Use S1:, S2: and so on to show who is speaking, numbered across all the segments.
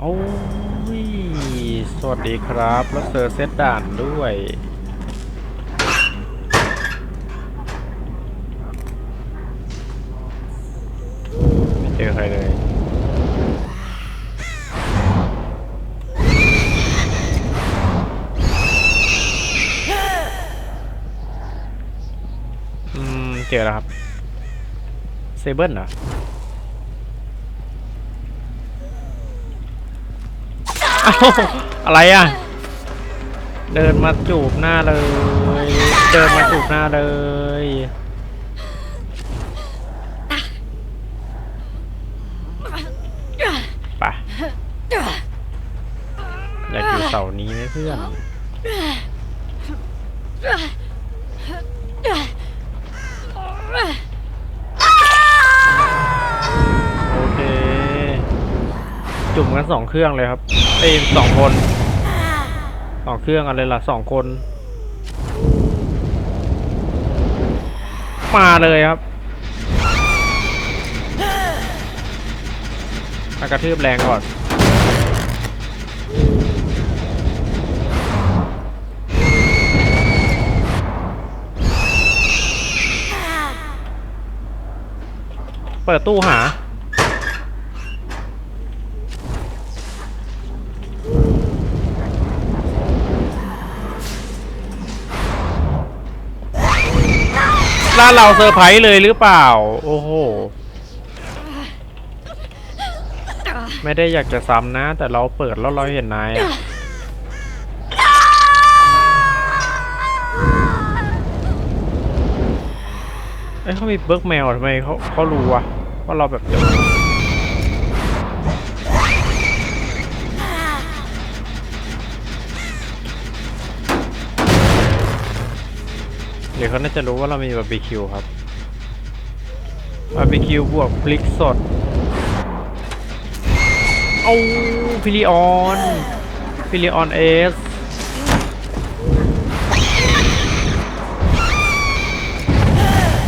S1: โอ้ย สวัสดีครับแล้วเซอร์เซตด่านด้วย ไม่เจอใครเลย อืม เจอแล้วครับ เซเบิลเหรอ เอะไรอะ เดินมาจูบหน้าเลย เดินมาจูบหน้าเลย ไปอยากอยู่เสานี้ไหมเพื่อนโจุ่มกันสองเครื่องเลยครับเอ้ยสองคนสองเครื่องอะไรล่ะสองคน มาเลยครับมากระทืบแรงก่อนเปิดตู้หา แล้วเราเซอร์ไพรส์เลยหรือเปล่า โอ้โห ไม่ได้อยากจะซ้ำนะ แต่เราเปิดแล้วเราเห็นนายอะเอ้ยเขามีเบิร์กแมวทำไมเขาเขารู้วะว่าเราแบบจะ เดี๋ยวเขาน่าจะรู้ว่าเรามีบาร์บีคิวครับบาร์บีคิวบวกพริกสด เอาพิลิออนพิลิออนเอส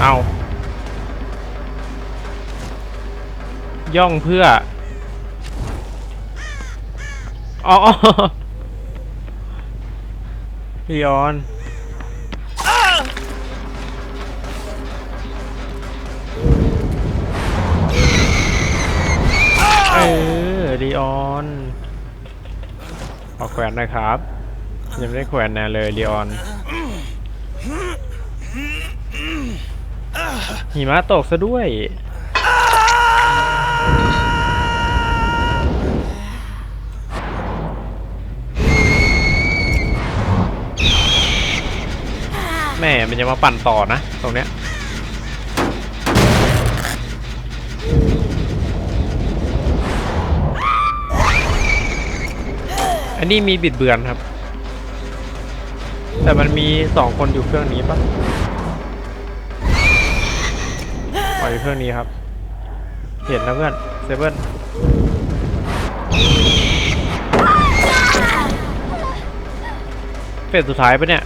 S1: เอาย่องเพื่อ อ๋อพิลิออน อดีออนขอแขวนหน่อยครับ ยังไม่ได้แขวนแน่เลยดีออนหิมะตกซะด้วย แม่มันจะมาปั่นต่อนะ ตรงเนี้ย อันนี้มีบิดเบือนครับ แต่มันมีสองคนอยู่เครื่องนี้ปะปล่อยู่เครื่องนี้ครับ เห็นแล้วเพื่อนเซเบิลเฟสสุดท้ายปะเนี่ย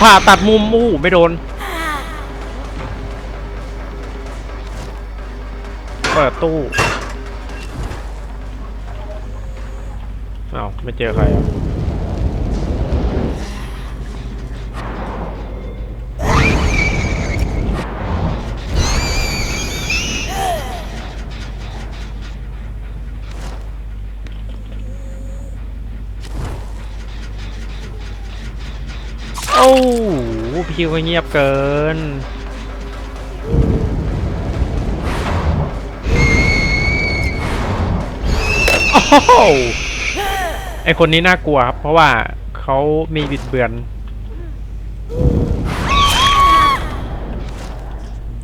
S1: ผ่าตัดมุมอู้หูไม่โดน เปิดตู้ เอาไม่เจอใครอะ คิวก็เงียบเกิน โอ้โหไอคนนี้น่ากลัวครับ เพราะว่าเขามีบิดเบือน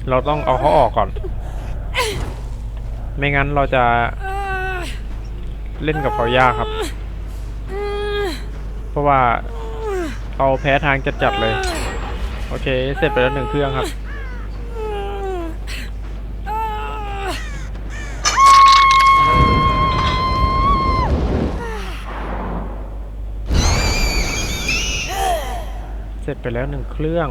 S1: เราต้องเอาเขาออกก่อน ไม่งั้นเราจะเล่นกับเขายากครับ เพราะว่าเราแพ้ทางจัดๆเลย โอเค เสร็จไปแล้วหนึ่งเครื่องครับ เสร็จไปแล้วหนึ่งเครื่อง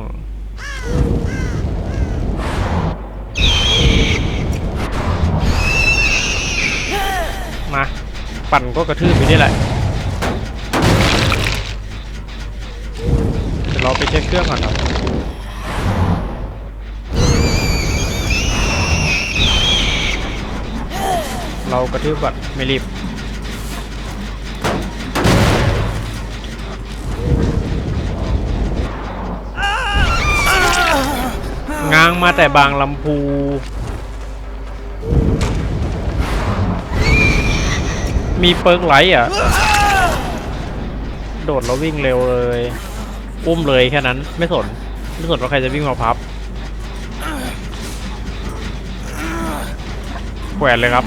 S1: มา ปั่นก็กระทืบอยู่นี่แหละเดี๋ยวเราไปเช็คเครื่องก่อนครับ เรากระทืบก่อนไม่รีบง้างมาแต่บางลำพูมีเปิร์กไลท์อะ โดดแล้ววิ่งเร็วเลย อุ้มเลยแค่นั้น ไม่สน ไม่สนว่าใครจะวิ่งมาพับแขวนเลยครับ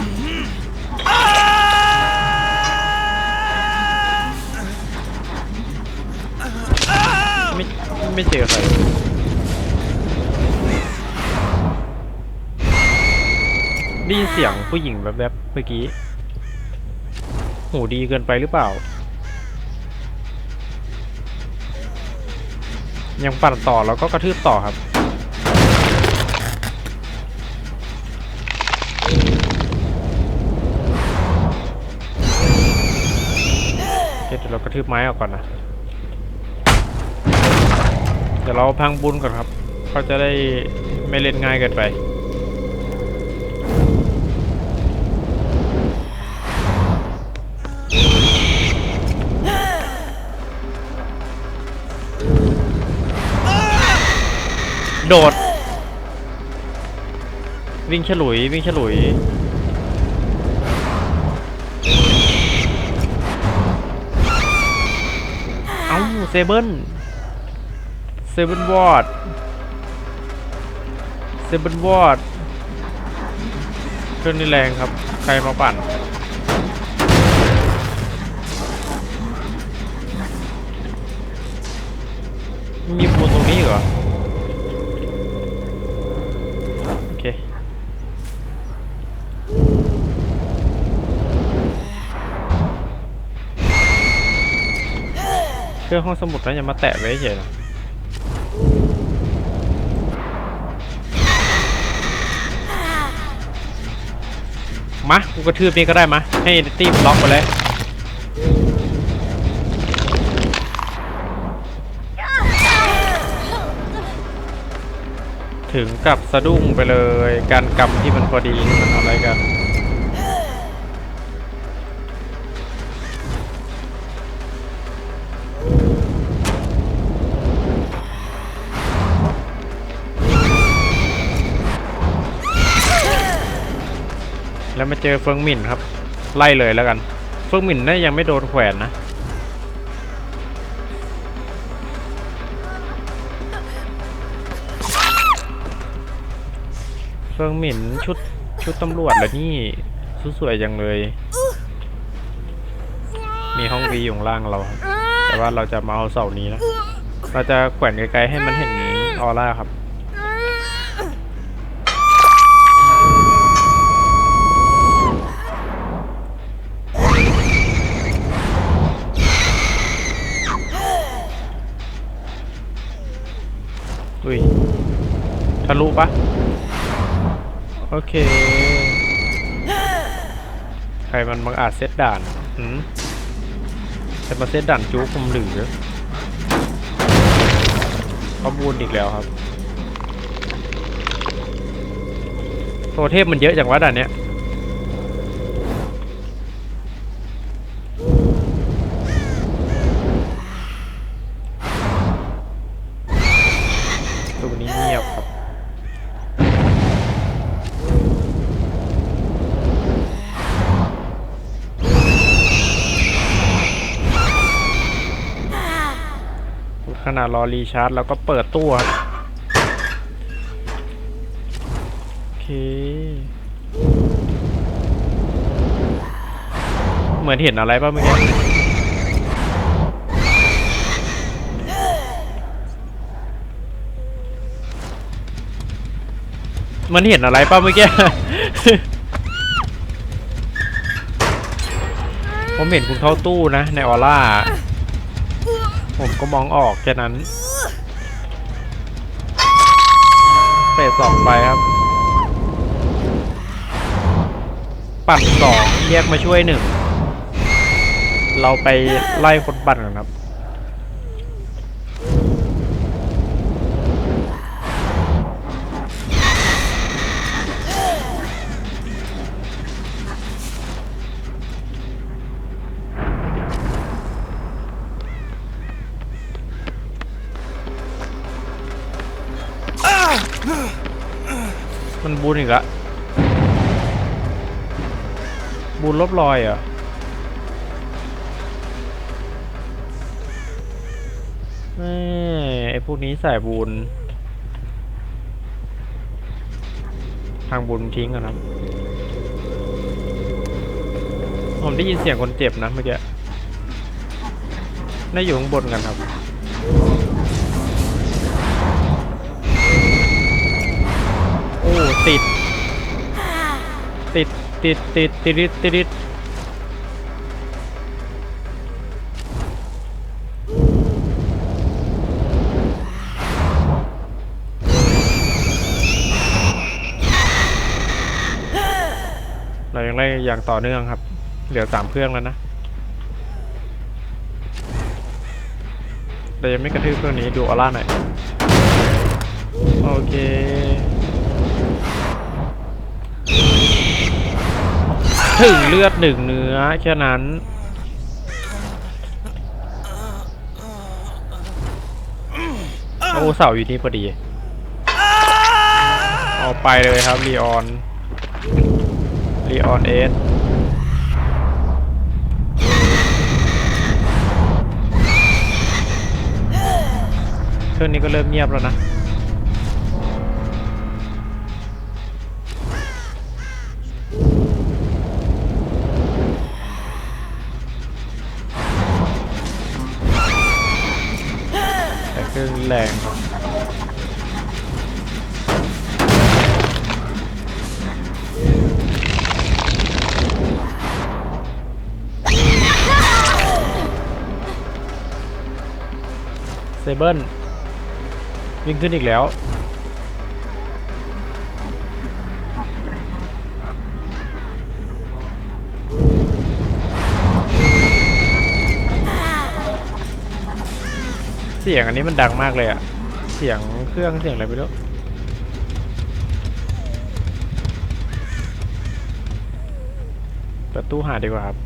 S1: ไม่เจอใครได้ยินเสียงผู้หญิงแบบแบบๆเมื่อกี้ หูดีเกินไปหรือเปล่า ยังปั่นต่อแล้วก็กระทืบต่อครับ เดี๋ยวเรากระทืบไม้ออกก่อนนะ ดี๋ยวเราพังบุญก่อนครับ เขาจะได้ไม่เล่นง่ายเกินไปโดด วิ่งฉลุย วิ่งฉลุย เอ้า เซเบิล เซเบิลวอร์ดเซเบิลวอร์ดเครื่องนี้แรงครับ ใครมาปั่น มีปูนตรงนี้เหรอ โอเค เครื่องห้องสมุดนั้นอย่ามาแตะไว้เฉยนะ มากูกระทืบนี่ก็ได้มาให้ตีมนล็อกไปเลยถึงกับสะดุ้งไปเลย การกำที่มันพอดีมันอะไรกัน แล้วมาเจอเฟิงหมิ่นครับ ไล่เลยแล้วกัน เฟิงหมิ่นน่ายังไม่โดนแขวนนะเฟิงหมิ่นชุดชุดตำรวจเหรอนี่ชุดสวยจังเลย มีห้องวีอยู่ล่างเราครับแต่ว่าเราจะมาเอาเสานี้นะ เราจะแขวนไกลๆให้มันเห็นออร่าครับ อุ้ยทะลุปะโอเค ใครมันบังอาจเซตด่านหืมใครมาเซตด่านจู๊คุมหรือข้อมูลอีกแล้วครับ โทเทพมันเยอะจังวะด่านเนี้ย ณะรอรีชาร์จแล้วก็เปิดตู้ครับเหมือนเห็นอะไรป่ะเมื่อกี้มันเห็นอะไรป่ะเมื่อกี้ ผมเห็นคุณเข้าตู้นะในออร่า ผมก็มองออกแค่นั้นเฟสสองไปครับ ปั่นสองแยกมาช่วยหนึ่ง เราไปไล่คนปั่นกันครับ บูนอีกละบูนลบรอยเหรอแม่ไอ้พวกนี้ใส่บูนทางบูนทิ้งกันครับผมได้ยินเสียงคนเจ็บนะเมื่อกี้ น่าอยู่ข้างบนกันครับ ติด ติด ติด ติด ติด ติดติดเรายังไล่อย่างต่อเนื่องครับ เหลือสามเครื่องแล้วนะแต่ยังไม่กระทืบเครื่องนี้ดูออร่าหน่อย โอเค ถึงเลือดหนึ่งเนื้อแค่นั้น โอ้เสาอยู่นี่พอดี เอาไปเลยครับรีออนรีออนเอสเครื่องนี้ก็เริ่มเงียบแล้วนะ แต่เครื่องเซเบิลวิ่งขึ้นอีกแล้ว สียงอันนี้มันดังมากเลยอะเสียงเครื่องเสียงอะไรไม่รู้ประตูหาดีกว่าครับ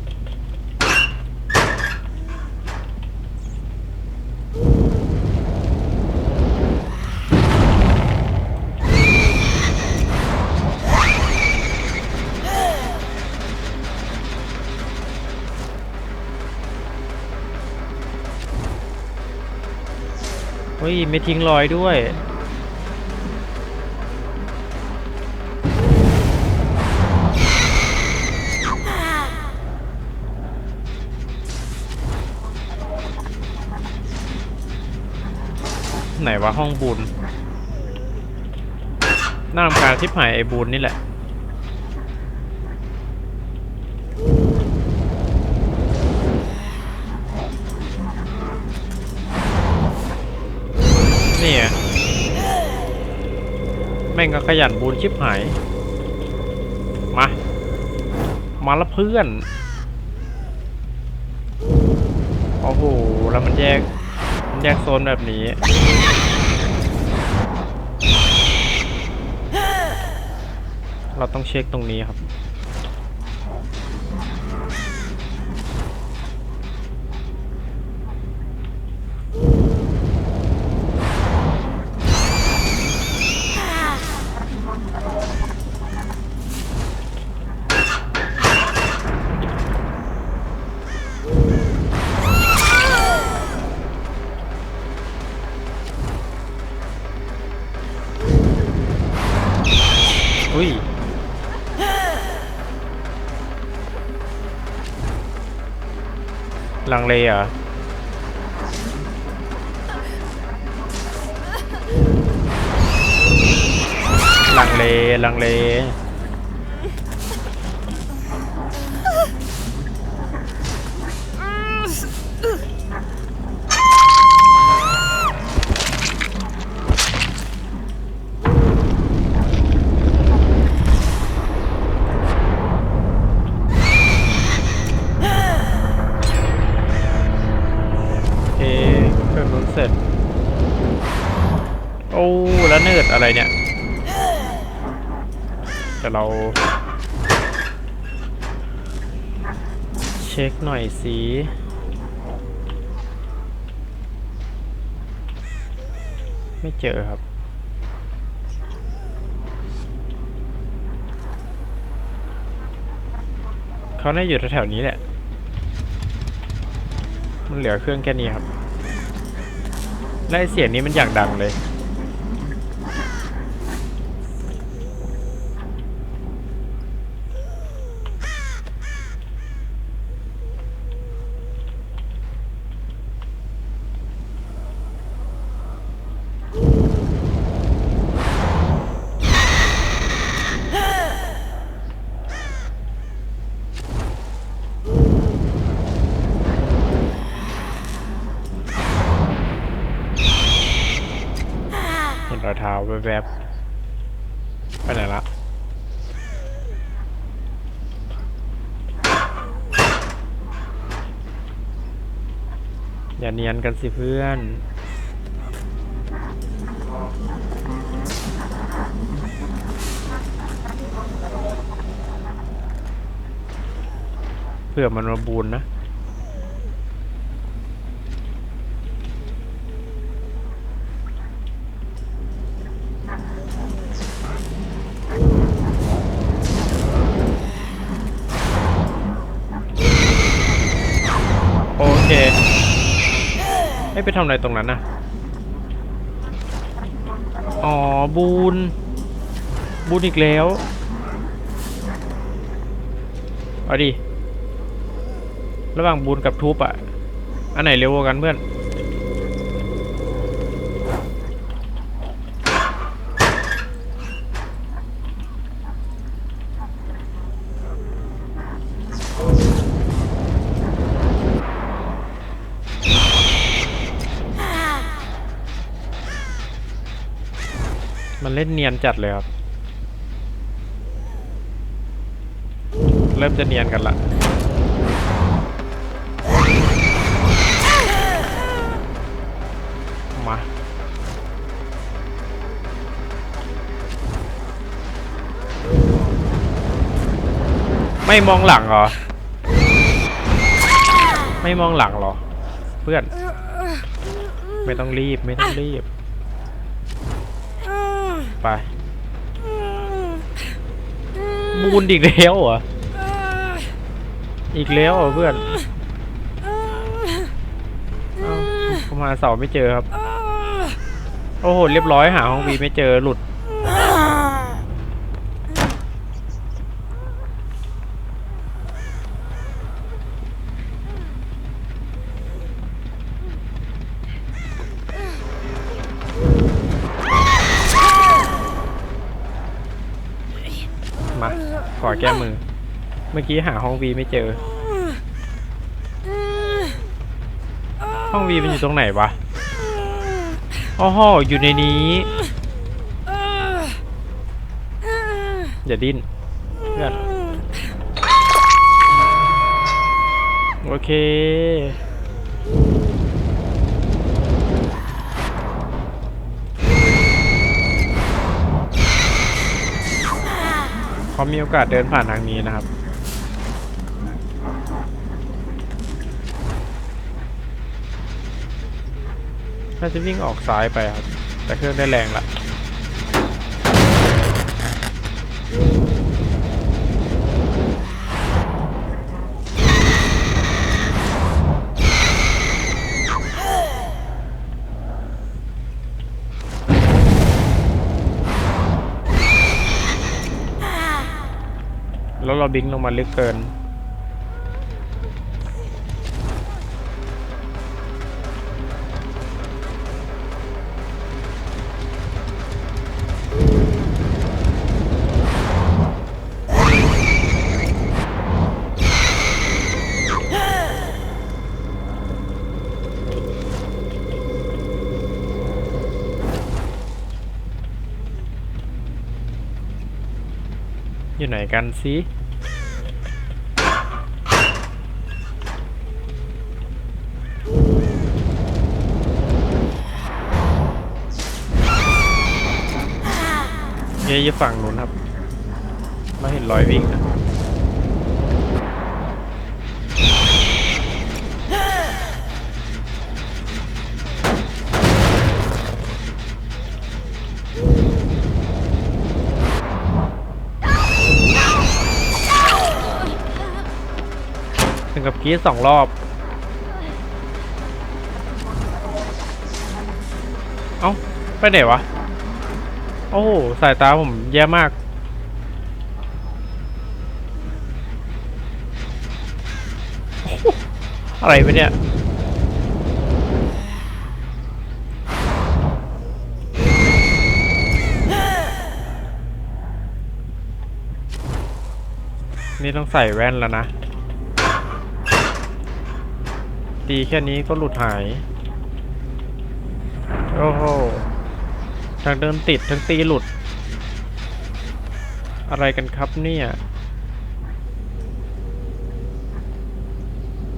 S1: ยไม่ทิ้งรอยด้วย ไหนวะห้องบุญน่ารำคาญทิพหายไอ้บุญนี่แหละ ม่งก็ขยันบูนชิบหาย มา มาละเพื่อน โอ้โห แล้วมันแยก มันแยกโซนแบบนี้ เราต้องเช็คตรงนี้ครับ เลเหรอลังเลลังเล อะไรเนี่ย แต่เรา เช็คหน่อยสิไม่เจอครับเขาน่าอยู่แถวๆนี้แหละ มันเหลือเครื่องแค่นี้ครับและไอ้เสียงนี้มันอย่างดังเลย เห็นรอยเท้าแวบๆไปไหนละ อย่าเนียน กันสิเพื่อน เพื่อมันมาบูนนะ ไม่ไปทำอะไรตรงนั้นนะอ๋อ บูน บูนอีกแล้วเอาดิ ระหว่างบูนกับทูบอะอันไหนเร็วกว่ากันเพื่อน เล่นเนียนจัดเลยครับ เริ่มจะเนียนกันละมาไม่มองหลังเหรอ ไม่มองหลังเหรอ เพื่อน ไม่ต้องรีบไม่ต้องรีบ ไป บูนอีกแล้วเหรอ อีกแล้วเหรอเพื่อนเอ้าผมหาเสาไม่เจอครับ โอ้โห เรียบร้อยหาห้องวีไม่เจอหลุด เมื่อกี้หาห้องวีไม่เจอ ห้องวีมันอยู่ตรงไหนวะอ๋อฮอยู่ในนี้ อย่าดิ้นเพื่อนโอเค เขามีโอกาสเดินผ่านทางนี้นะครับ น่าจะวิ่งออกซ้ายไปครับ แต่เครื่องได้แรงละแล้วเราบิงลงมาลึกเกิน ไหนกันสิเย้อยู่ฝั่งนู้นครับ มาเห็นรอยวิ่งนะ กับกีสองรอบ เอ้า ไปไหนวะ โอ้โห สายตาผมแย่มาก อะไรไปเนี่ยนี่ต้องใส่แว่นแล้วนะ ตีแค่นี้ก็หลุดหาย โอ้โหทางเดินติดทั้งตีหลุด อะไรกันครับเนี่ย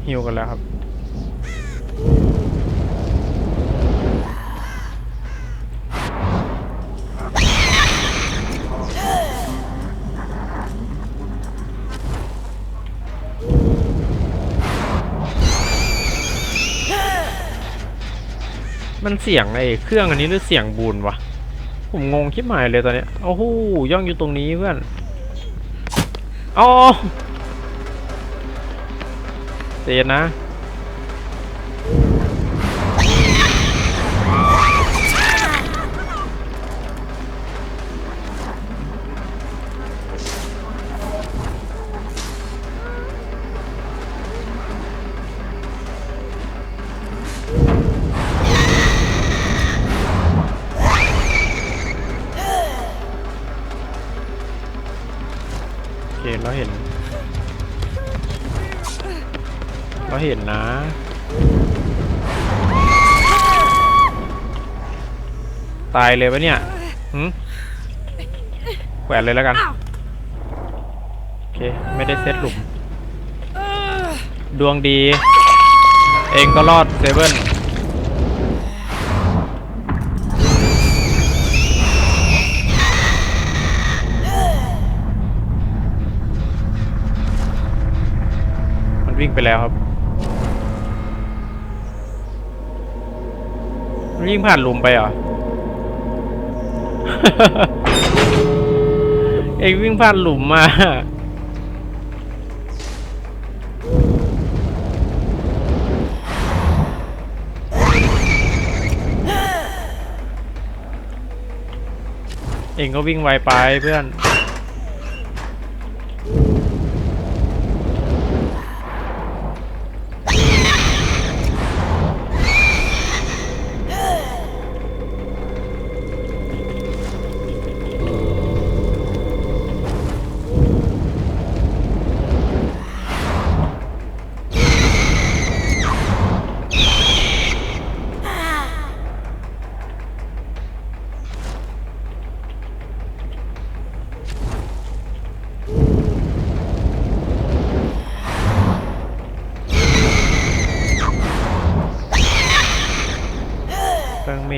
S1: หิวกันแล้วครับ มันเสียงไอ้เครื่องอันนี้หรือเสียงบูนวะ ผมงงคิดหมายเลยตอนเนี้ยโอ้โหย่องอยู่ตรงนี้เพื่อนอ๋อเจนนะ เราเห็น เราเห็นนะ ตายเลยปะเนี่ยหืมแขวนเลยแล้วกัน โอเค ไม่ได้เซตหลุม ดวงดี เองก็รอดเซเว่น ไปแล้วครับวิ่งผ่านหลุมไปเหรอ เอ็งวิ่งผ่านหลุมมา เอ็งก็วิ่งไวไปเพื่อน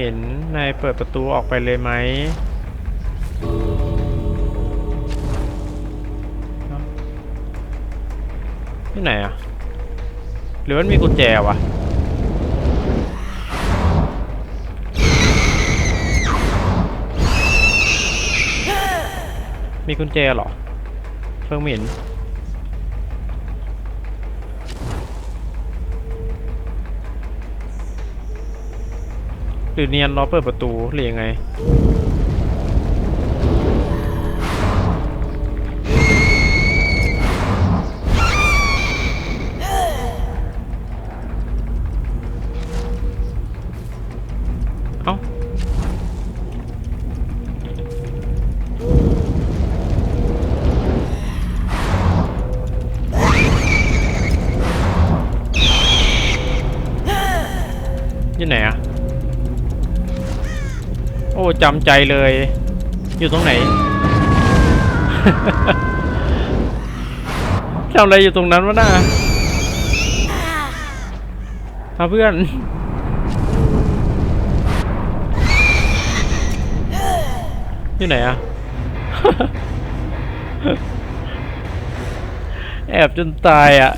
S1: หม็น นายเปิดประตูออกไปเลยไหมเอ้าที่ไหนอะ หรือมันมีกุญแจวะมีกุญแจเหรอเฟิงเหม็น หรือเนียนรอเปิดประตูหรือยังไง จำใจเลย อยู่ตรงไหน ทำอะไรอยู่ตรงนั้นวะน่ะพาเพื่อน อยู่ไหนอะ แอบจนตายอะ